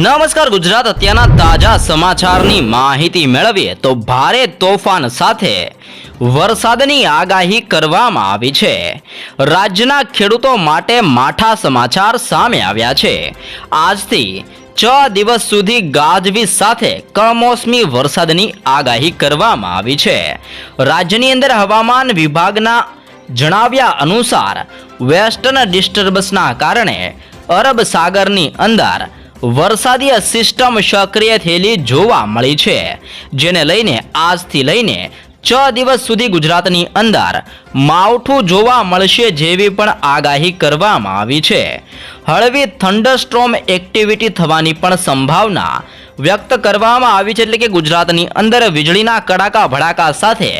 નમસ્કાર, ગુજરાત અત્યારના તાજા સમાચારની માહિતી મેળવીએ તો ભારે તોફાન સાથે વરસાદની આગાહી કરવામાં આવી છે. રાજ્યના ખેડૂતો માટે માઠા સમાચાર સામે આવ્યા છે. આજથી છ દિવસ સુધી ગાજવીજ સાથે કમોસમી વરસાદની આગાહી કરવામાં આવી છે. રાજ્યની અંદર હવામાન વિભાગના જણાવ્યા અનુસાર વેસ્ટર્ન ડિસ્ટર્બન્સના કારણે અરબ સાગરની અંદર વરસાદીય સિસ્ટમ સક્રિય થયેલી જોવા મળી છે, જેને લઈને આજથી લઈને છ દિવસ સુધી ગુજરાતની અંદર માવઠું જોવા મળશે જેવી પણ આગાહી કરવામાં આવી છે. હળવી થંડરસ્ટ્રોમ એક્ટિવિટી થવાની પણ સંભાવના વ્યક્ત કરવામાં આવી છે એટલે કે ગુજરાતની અંદર વીજળીના કડાકા ભડાકા સાથે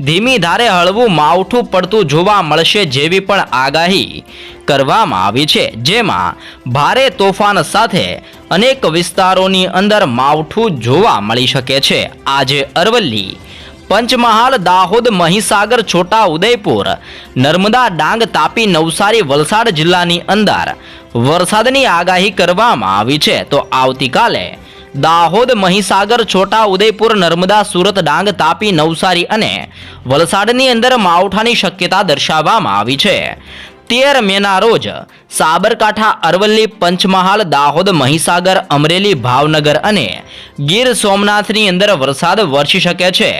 ધીમી ધારે હળવું માવઠું પડતું જોવા મળશે જેવી પણ આગાહી કરવામાં આવી છે. જેમાં ભારે તોફાન સાથે અનેક વિસ્તારોની અંદર માવઠું જોવા મળી શકે છે. આજે અરવલ્લી, પંચમહાલ, દાહોદ, મહીસાગર, છોટા ઉદયપુર, નર્મદા, ડાંગ, તાપી, નવસારી, વલસાડ જિલ્લાની અંદર વરસાદની આગાહી કરવામાં આવી છે. તો આવતીકાલે દાહોદ, મહીસાગર, છોટા ઉદયપુર, નર્મદા, સુરત, ડાંગ, તાપી, નવસારી અને વલસાડની અંદર માવઠાની શક્યતા દર્શાવવામાં આવી છે. તેર મેના રોજ સાબરકાંઠા, અરવલ્લી, પંચમહાલ, દાહોદ, મહીસાગર, અમરેલી, ભાવનગર અને ગીર સોમનાથની અંદર વરસાદ વરસી શકે છે.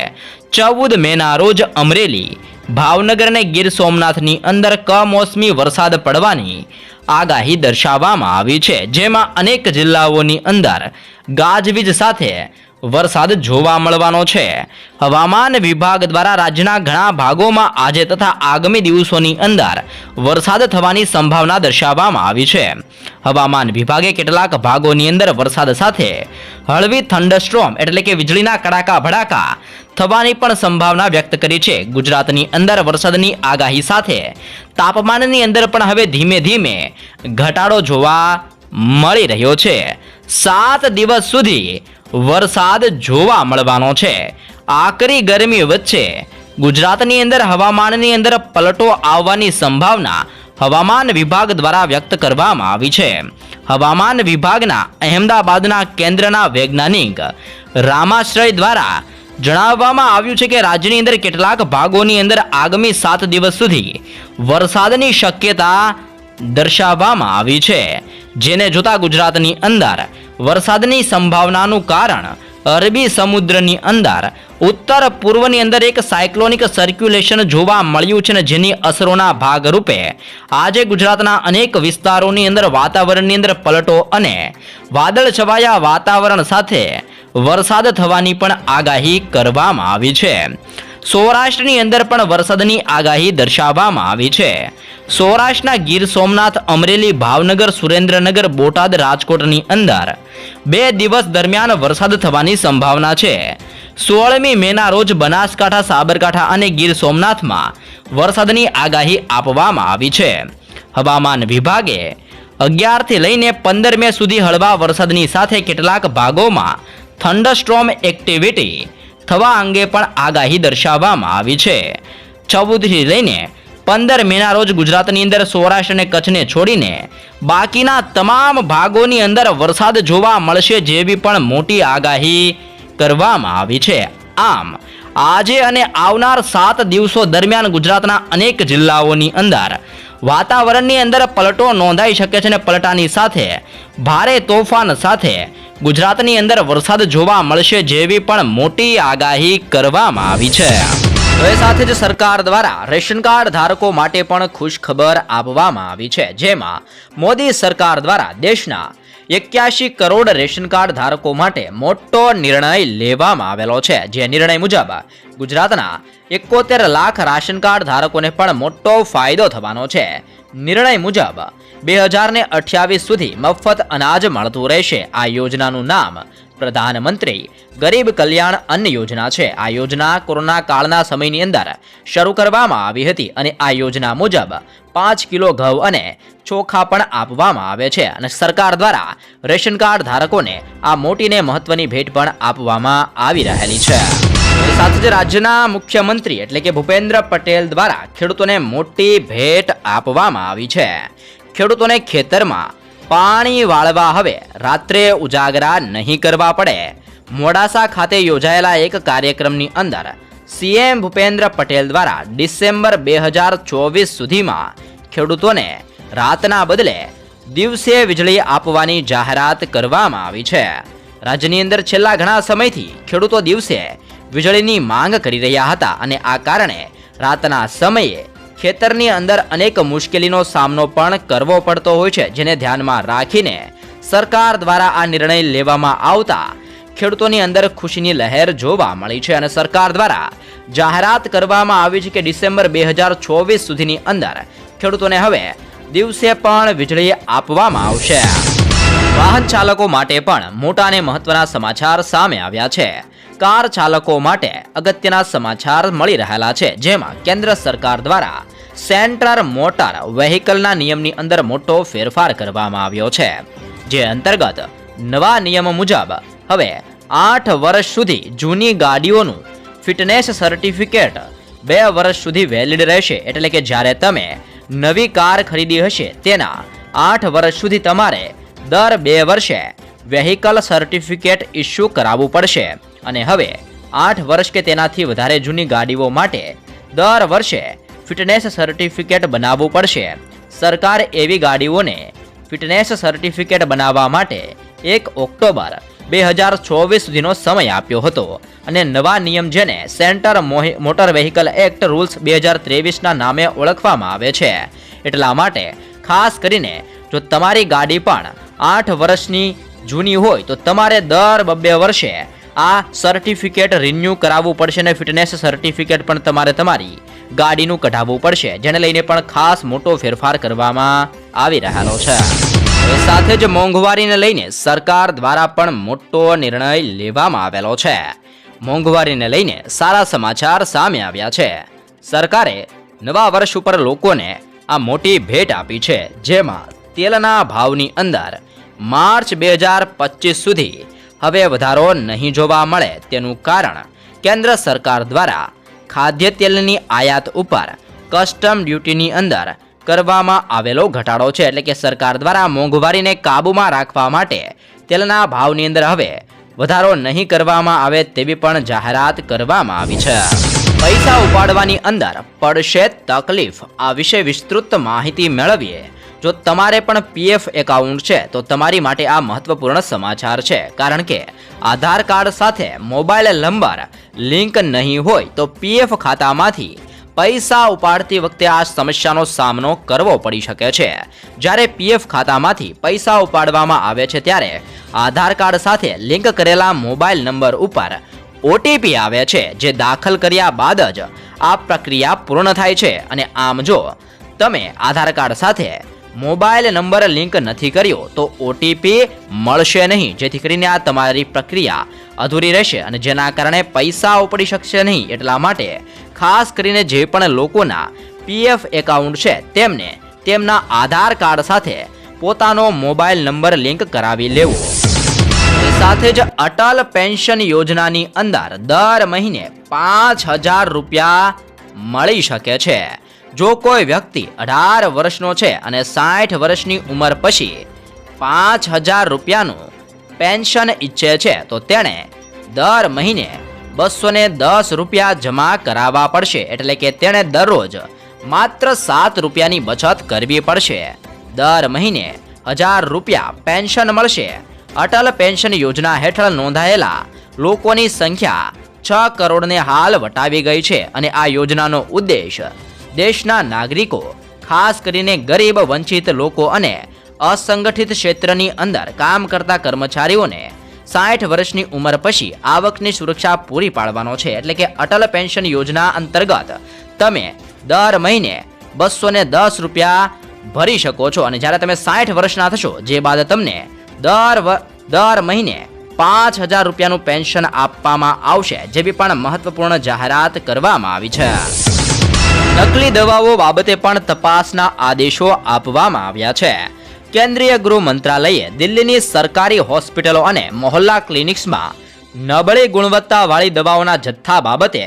ચૌદ મેના રોજ અમરેલી ભાવનગર અને ગીર સોમનાથની અંદર કમોસમી વરસાદ પડવાની આગાહી દર્શાવવામાં આવી છે, જેમાં અનેક જિલ્લાઓની અંદર ગાજવીજ સાથે વરસાદ જોવા મળવાનો છે. હવામાન વિભાગ દ્વારા રાજ્યના ઘણા ભાગોમાં આજે તથા આગામી દિવસોની અંદર વરસાદ થવાની સંભાવના દર્શાવવામાં આવી છે. હવામાન વિભાગે કેટલાક ભાગોની અંદર વરસાદ સાથે હળવી થંડરસ્ટ્રોમ એટલે કે વીજળીના કડાકા ભડાકા થવાની પણ સંભાવના વ્યક્ત કરી છે. ગુજરાતની અંદર વરસાદની આગાહી સાથે તાપમાનની અંદર પણ હવે ધીમે ધીમે ઘટાડો જોવા મળી રહ્યો છે. સાત દિવસ સુધી વરસાદ જોવા મળવાનો છે. આકરી ગરમી વચ્ચે ગુજરાતની અંદર હવામાનની અંદર પલટો આવવાની સંભાવના હવામાન વિભાગ દ્વારા વ્યક્ત કરવામાં આવી છે. હવામાન વિભાગના અહેમદાબાદના કેન્દ્રના વૈજ્ઞાનિક રામાશ્રય દ્વારા જણાવવામાં આવ્યું છે કે રાજ્યની અંદર કેટલાક ભાગોની અંદર આગામી સાત દિવસ સુધી વરસાદની શક્યતા દર્શાવવામાં આવી છે. જેને જોતા ગુજરાતની અંદર વરસાદની સંભાવનાનું કારણ અરબી સમુદ્રની અંદર ઉત્તર પૂર્વની અંદર એક સાયક્લોનિક સર્ક્યુલેશન જોવા મળ્યું છે જેની અસરોના ભાગરૂપે આજે ગુજરાતના અનેક વિસ્તારોની અંદર વાતાવરણની અંદર પલટો અને વાદળ છવાયા વાતાવરણ સાથે વરસાદ થવાની પણ આગાહી કરવામાં આવી છે. સૌરાષ્ટ્રની અંદર પણ વરસાદની આગાહી દર્શાવવામાં આવી છે. સૌરાષ્ટ્રના ગીર સોમનાથ, અમરેલી, ભાવનગર, સુરેન્દ્રનગર, બોટાદ, રાજકોટની અંદર બે દિવસ દરમિયાન વરસાદ થવાની સંભાવના છે. સોળમી મેના રોજ બનાસકાંઠા, સાબરકાંઠા અને ગીર સોમનાથમાં વરસાદની આગાહી આપવામાં આવી છે. હવામાન વિભાગે અગિયારથી લઈને પંદર મે સુધી હળવા વરસાદની સાથે કેટલાક ભાગોમાં થંડરસ્ટ્રોમ એક્ટિવિટી થવા અંગે પણ આગાહી દર્શાવવામાં આવી છે. ચૌદથી લઈને પંદર મેના રોજ ગુજરાતની અંદર સૌરાષ્ટ્ર અને કચ્છને છોડીને બાકીના તમામ ભાગોની અંદર વરસાદ જોવા મળશે જેવી પણ મોટી આગાહી કરવામાં આવી છે. આમ, આજે અને આવનાર સાત દિવસો દરમિયાન ગુજરાતના અનેક જિલ્લાઓની અંદર વાતાવરણની અંદર પલટો નોંધાઈ શકે છે અને પલટાની સાથે ભારે તોફાન સાથે ગુજરાતની અંદર વરસાદ જોવા મળશે જેવી પણ મોટી આગાહી કરવામાં આવી છે. તો એ સાથે જ સરકાર દ્વારા રેશન કાર્ડ ધારકો માટે પણ ખુશખબર આપવામાં આવી છે. જેમાં મોદી સરકાર દ્વારા દેશના એક્યાસી કરોડ રેશન કાર્ડ ધારકો માટે મોટો નિર્ણય લેવામાં આવેલો છે. જે નિર્ણય મુજબ ગુજરાતના એકોતેર લાખ રાશન કાર્ડ ધારકોને પણ મોટો ફાયદો થવાનો છે. નિર્ણય મુજબ બે હજાર ને અઠ્યાવીસ સુધી મફત અનાજ મળતું રહેશે. આ યોજનાનું નામ પ્રધાનમંત્રી ગરીબ કલ્યાણ અન્ન યોજના છે. આ યોજના કોરોના કાળના સમયની અંદર શરૂ કરવામાં આવી હતી અને આ યોજના મુજબ પાંચ કિલો ઘઉં અને ચોખા પણ આપવામાં આવે છે અને સરકાર દ્વારા રેશન કાર્ડ ધારકોને આ મોટીને મહત્વની ભેટ પણ આપવામાં આવી રહેલી છે. સાથે જ રાજ્યના મુખ્યમંત્રી એટલે કે ભૂપેન્દ્ર પટેલ દ્વારા ખેડૂતોને મોટી ભેટ આપવામાં આવી છે. ખેડૂતોને ખેતરમાં પાણી વાળવા હવે રાત્રે ઉજાગરા નહીં કરવા પડે. મોડાસા ખાતે યોજાયેલા એક કાર્યક્રમની અંદર સીએમ ભૂપેન્દ્ર પટેલ દ્વારા ડિસેમ્બર બે હજાર ચોવીસ સુધીમાં ખેડૂતોને રાતના બદલે દિવસે વીજળી આપવાની જાહેરાત કરવામાં આવી છે. રાજ્યની અંદર છેલ્લા ઘણા સમયથી ખેડૂતો દિવસે વીજળીની માંગ કરી રહ્યા હતા અને આ કારણે રાતના સમયે ખેતરની અંદર અનેક મુશ્કેલીનો સામનો પણ કરવો પડતો હોય છે, જેને ધ્યાનમાં રાખીને સરકાર દ્વારા આ નિર્ણય લેવામાં આવતા ખેડૂતોની અંદર ખુશીની લહેર જોવા મળી છે અને સરકાર દ્વારા જાહેરાત કરવામાં આવી છે કે ડિસેમ્બર બે હજાર ચોવીસ સુધીની અંદર ખેડૂતોને હવે દિવસે પણ વીજળી આપવામાં આવશે. વાહન ચાલકો માટે પણ મોટા અને મહત્વના સમાચાર સામે આવ્યા છે. કાર ચાલકો માટે અગત્યના સમાચાર મળી રહેલા છે, જેમાં કેન્દ્ર સરકાર દ્વારા સેન્ટ્રલ મોટર વેહિકલના નિયમની અંદર મોટો ફેરફાર કરવામાં આવ્યો છે. જે અંતર્ગત નવા નિયમ મુજબ હવે આઠ વર્ષ સુધી જૂની ગાડીઓનું ફિટનેસ સર્ટિફિકેટ બે વર્ષ સુધી વેલિડ રહેશે, એટલે કે જ્યારે તમે નવી કાર ખરીદી હશે, તેના આઠ વર્ષ સુધી તમારે દર બે વર્ષે વેહિકલ સર્ટિફિકેટ ઇસ્યુ કરાવવું પડશે. અને હવે આઠ વર્ષ કે તેનાથી વધારે જૂની ગાડીઓ માટે દર વર્ષે ફિટનેસ સર્ટિફિકેટ બનાવવું પડશે. સરકાર એવી ગાડીઓને ફિટનેસ સર્ટિફિકેટ બનાવવા માટે એક ઓક્ટોબર બે હજાર ચોવીસ સુધીનો સમય આપ્યો હતો. અને નવા નિયમ જેને centre motor vehicle act rules બે હજાર ત્રેવીસના નામે ઓળખવામાં આવે છે. એટલા માટે ખાસ કરીને જો તમારી ગાડી પણ આઠ વર્ષની જૂની હોય તો તમારે દર બબ્બે વર્ષે આ સર્ટિફિકેટ રિન્યૂ કરાવવું પડશે અને ફિટનેસ સર્ટિફિકેટ પણ તમારે તમારી ગાડીનું કઢાવવું પડશે, જેને લઈને પણ ખાસ મોટો ફેરફાર કરવામાં આવી રહેલો છે. સાથે જ મોંઘવારીને લઈને સરકાર દ્વારા પણ મોટો નિર્ણય લેવામાં આવેલો છે. મોંઘવારીને લઈને સારા સમાચાર સામે આવ્યા છે. સરકારે નવા વર્ષ ઉપર લોકોને આ મોટી ભેટ આપી છે, જેમાં તેલના ભાવની અંદર માર્ચ બે હજાર પચીસ સુધી હવે વધારો નહીં જોવા મળે તેનું કારણ કેન્દ્ર સરકાર દ્વારા ખાદ્ય તેલની આયાત ઉપર કસ્ટમ ડ્યુટીની અંદર કરવામાં આવેલો ઘટાડો છે. એટલે કે સરકાર દ્વારા મોંઘવારીને કાબૂમાં રાખવા માટે તેલના ભાવની અંદર હવે વધારો નહીં કરવામાં આવે તેવી પણ જાહેરાત કરવામાં આવી છે. પૈસા ઉપાડવાની અંદર પડશે તકલીફ આ વિશે વિસ્તૃત માહિતી મેળવીએ જો તમારે પણ પીએફ એકાઉન્ટ છે, તો તમારી માટે આ મહત્વપૂર્ણ સમાચાર છે. કારણ કે આધાર કાર્ડ સાથે મોબાઈલ નંબર લિંક નહીં હોય, તો પીએફ ખાતામાંથી પૈસા ઉપાડતી વખતે આ સમસ્યાનો સામનો કરવો પડી શકે છે. જ્યારે પીએફ ખાતામાંથી પૈસા ઉપાડવામાં આવે છે, ત્યારે આધાર કાર્ડ સાથે લિંક કરેલા મોબાઈલ નંબર ઉપર ઓટીપી આવે છે, જે દાખલ કર્યા બાદ જ આ પ્રક્રિયા પૂર્ણ થાય છે. અને આમ જો તમે આધાર કાર્ડ સાથે મોબાઈલ નંબર લિંક નથી કર્યો તો ઓટીપી મળશે નહીં. જેથી કરીને આ તમારી પ્રક્રિયા અધૂરી રહેશે અને જેના કારણે પૈસા ઉપડી શકશે નહીં. એટલા માટે ખાસ કરીને જે પણ લોકોના પીએફ એકાઉન્ટ છે, તેમને તેમના આધાર કાર્ડ સાથે પોતાનો મોબાઈલ નંબર લિંક કરાવી લેવો. સાથે જ અટલ પેન્શન યોજનાની અંદર દર મહિને પાંચ હજાર રૂપિયા મળી શકે છે. જો કોઈ વ્યક્તિ અઢાર વર્ષનો છે અને સાઠ વર્ષની ઉંમર પછી પાંચ હજાર રૂપિયાનું પેન્શન ઈચ્છે છે, તો તેણે દર મહિને બસો ને દસ રૂપિયા જમા કરાવવા પડશે. એટલે કે તેણે દરરોજ માત્ર સાત રૂપિયાની બચત કરવી પડશે. દર મહિને હજાર રૂપિયા પેન્શન મળશે. અટલ પેન્શન યોજના હેઠળ નોંધાયેલા લોકોની સંખ્યા છ કરોડને હાલ વટાવી ગઈ છે અને આ યોજનાનો ઉદ્દેશ દેશના નાગરિકો, ખાસ કરીને ગરીબ, વંચિત લોકો અને અસંગઠિત ક્ષેત્રની અંદર કામ કરતા કર્મચારીઓને સાઠ વર્ષની ઉંમર પછી આવકની સુરક્ષા પૂરી પાડવાનો છે. એટલે કે અટલ પેન્શન યોજના અંતર્ગત તમે દર મહિને બસો ને દસ રૂપિયા ભરી શકો છો. અને જ્યારે તમે સાઠ વર્ષના થશો, જે બાદ તમને દર દર મહિને પાંચ હજાર રૂપિયાનું પેન્શન આપવામાં આવશે જેવી પણ મહત્વપૂર્ણ જાહેરાત કરવામાં આવી છે. નકલી દવાઓ બાબતે પણ તપાસના આદેશો આપવામાં આવ્યા છે. કેન્દ્રીય ગૃહ મંત્રાલયે દિલ્હીની સરકારી હોસ્પિટલો અને મોહલ્લા ક્લિનિક્સમાં નબળી ગુણવત્તાવાળી દવાઓના જથ્થા બાબતે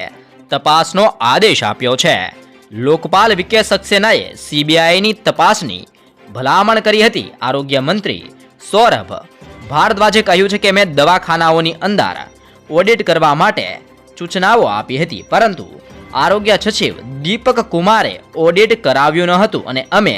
તપાસનો આદેશ આપ્યો છે. લોકપાલ વિકે સક્સેનાએ સીબીઆઈની તપાસની ભલામણ કરી હતી, આરોગ્ય મંત્રી સૌરભ. ભારદ્વાજે કહ્યું છે કે મેં દવાખાનાઓની અંદર ઓડિટ કરવા માટે સૂચનાઓ આપી હતી, પરંતુ આરોગ્ય સચિવ દીપક કુમારે ઓડિટ કરાવ્યું ન હતું અને અમે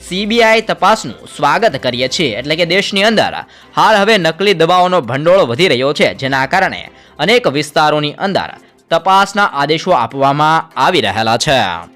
સીબીઆઈ તપાસનું સ્વાગત કરીએ છીએ. એટલે કે દેશની અંદર હાલ હવે નકલી દવાઓનો ભંડોળ વધી રહ્યો છે, જેના કારણે અનેક વિસ્તારોની અંદર તપાસના આદેશો આપવામાં આવી રહેલા છે.